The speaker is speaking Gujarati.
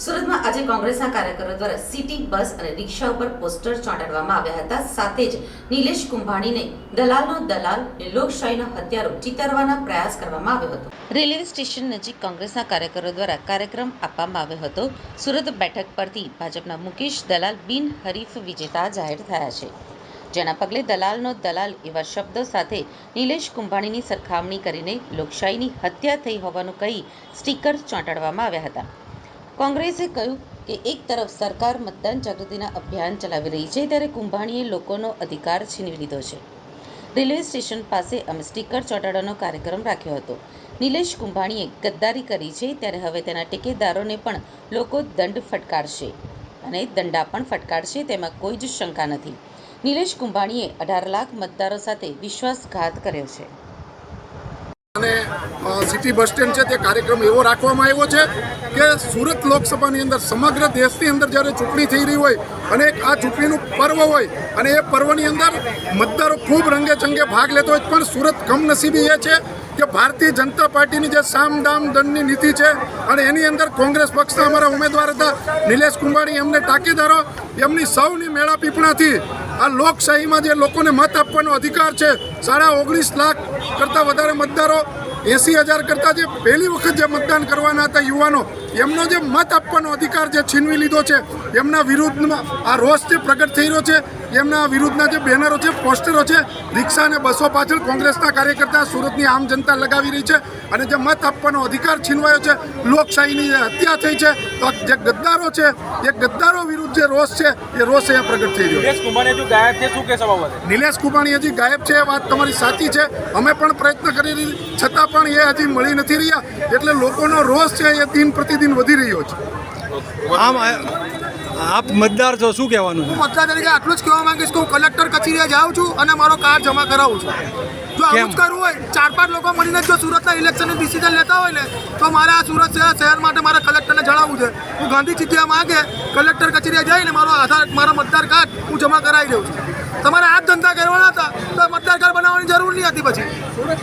સુરતમાં આજે કોંગ્રેસના કાર્યકરો દ્વારા સિટી બસ અને રિક્ષા ઉપર પોસ્ટર ચોંટાડવામાં આવ્યા હતા. સાથે જ નિલેશ કુંભાણીને દલાલનો દલાલ લોકશાહીનો હત્યારો ચિતારવાના પ્રયાસ કરવામાં આવ્યો હતો. રેલવે સ્ટેશન નજીક કોંગ્રેસના કાર્યકરો દ્વારા કાર્યક્રમ આપવામાં આવ્યો હતો. સુરત બેઠક પરથી ભાજપના મુકેશ દલાલ બિન હરીફ વિજેતા જાહેર થયા છે. જેના પગલે દલાલનો દલાલ એવા શબ્દો સાથે નિલેશ કુંભાણીની સરખામણી કરીને લોકશાહીની હત્યા થઈ હોવાનું કહી સ્ટીકર ચોંટાડવામાં આવ્યા હતા. કોંગ્રેસે કહ્યું કે એક તરફ સરકાર મતદાન જાગૃતિના અભિયાન ચલાવી રહી છે, ત્યારે કુંભાણીએ લોકોનો અધિકાર છીનવી લીધો છે. રેલવે સ્ટેશન પાસે અમે સ્ટીકર ચોંટાડવાનો કાર્યક્રમ રાખ્યો હતો. નિલેશ કુંભાણીએ ગદ્દારી કરી છે, ત્યારે હવે તેના ટેકેદારોને પણ લોકો દંડ ફટકારશે અને દંડા પણ ફટકારશે, તેમાં કોઈ જ શંકા નથી. નિલેશ કુંભાણીએ અઢાર લાખ મતદારો સાથે વિશ્વાસઘાત કર્યો છે. અને સિટી બસ સ્ટેન્ડ છે તે કાર્યક્રમ એવો રાખવામાં આવ્યો છે કે સુરત લોકસભાની અંદર સમગ્ર દેશની અંદર જ્યારે ચૂંટણી થઈ રહી હોય અને આ ચૂંટણીનું પર્વ હોય અને એ પર્વની અંદર મતદારો ખૂબ રંગે ચંગે ભાગ લેતો હોય, પણ સુરત કમનસીબી એ છે કે ભારતીય જનતા પાર્ટીની જે સામ દામ દંડની નીતિ છે અને એની અંદર કોંગ્રેસ પક્ષના અમારા ઉમેદવાર હતા નિલેશ કુંભાણી, એમને ટાંકીદારો, એમની સૌની મેળા પીપણાથી આ લોકશાહીમાં જે લોકોને મત આપવાનો અધિકાર છે, સાડા ઓગણીસ લાખ કરતાં વધારે મતદારો એંસી હજાર કરતાં જે પહેલી વખત જે મતદાન કરવાના હતા યુવાનો, એમનો જે મત આપવાનો અધિકાર જે છીનવી લીધો છે, એમના વિરુદ્ધમાં આ રોષ જે પ્રગટ થઈ રહ્યો છે, એમના વિરુદ્ધના જે બેનરો છે, પોસ્ટરો છે, રિક્ષા અને બસો પાછળ કોંગ્રેસના કાર્યકર્તા સુરતની આમ જનતા લગાવી રહી છે અને જે મત આપવાનો અધિકાર છીનવાયો છે, લોકશાહીની હત્યા થઈ છે તો જે ગદ્દારો છે એ ગદ્દારો વિરુદ્ધ જે રોષ છે એ રોષ અહીંયા પ્રગટ થઈ રહ્યો નિલેશ કુંભાણી હજુ ગાયબ છે શું કહેશો બાબતે? નિલેશ કુંભાણી હજી ગાયબ છે એ વાત તમારી સાચી છે. અમે પણ પ્રયત્ન કરી રહી છતાં પણ એ હજી મળી નથી રહ્યા એટલે લોકોનો રોષ છે એ દિન પ્રતિદિન વધી રહ્યો છે. આમ આપ મતદાર છો શું કહેવાનું હું મતદાર તરીકે આટલું જ કહેવા માંગીશ કે હું કલેક્ટર કચેરીએ જાઉં છું અને મારો કાર્ડ જમા કરાવું છું. જો આવું જ કરવું હોય ચાર પાંચ લોકો મળીને જો સુરતના ઇલેક્શનની ડિસિઝન લેતા હોય ને તો મારે આ સુરત શહેર શહેર માટે મારે કલેક્ટરને જણાવવું છે. હું ગાંધી ચિત્યા માગે કલેક્ટર કચેરીએ જઈને મારો આધાર મારા મતદાર કાર્ડ હું જમા કરાવી દઉં છું. તમારે આ જ ધંધા કરવાના હતા તો મતદાર કાર્ડ બનાવવાની જરૂર નહીં હતી પછી.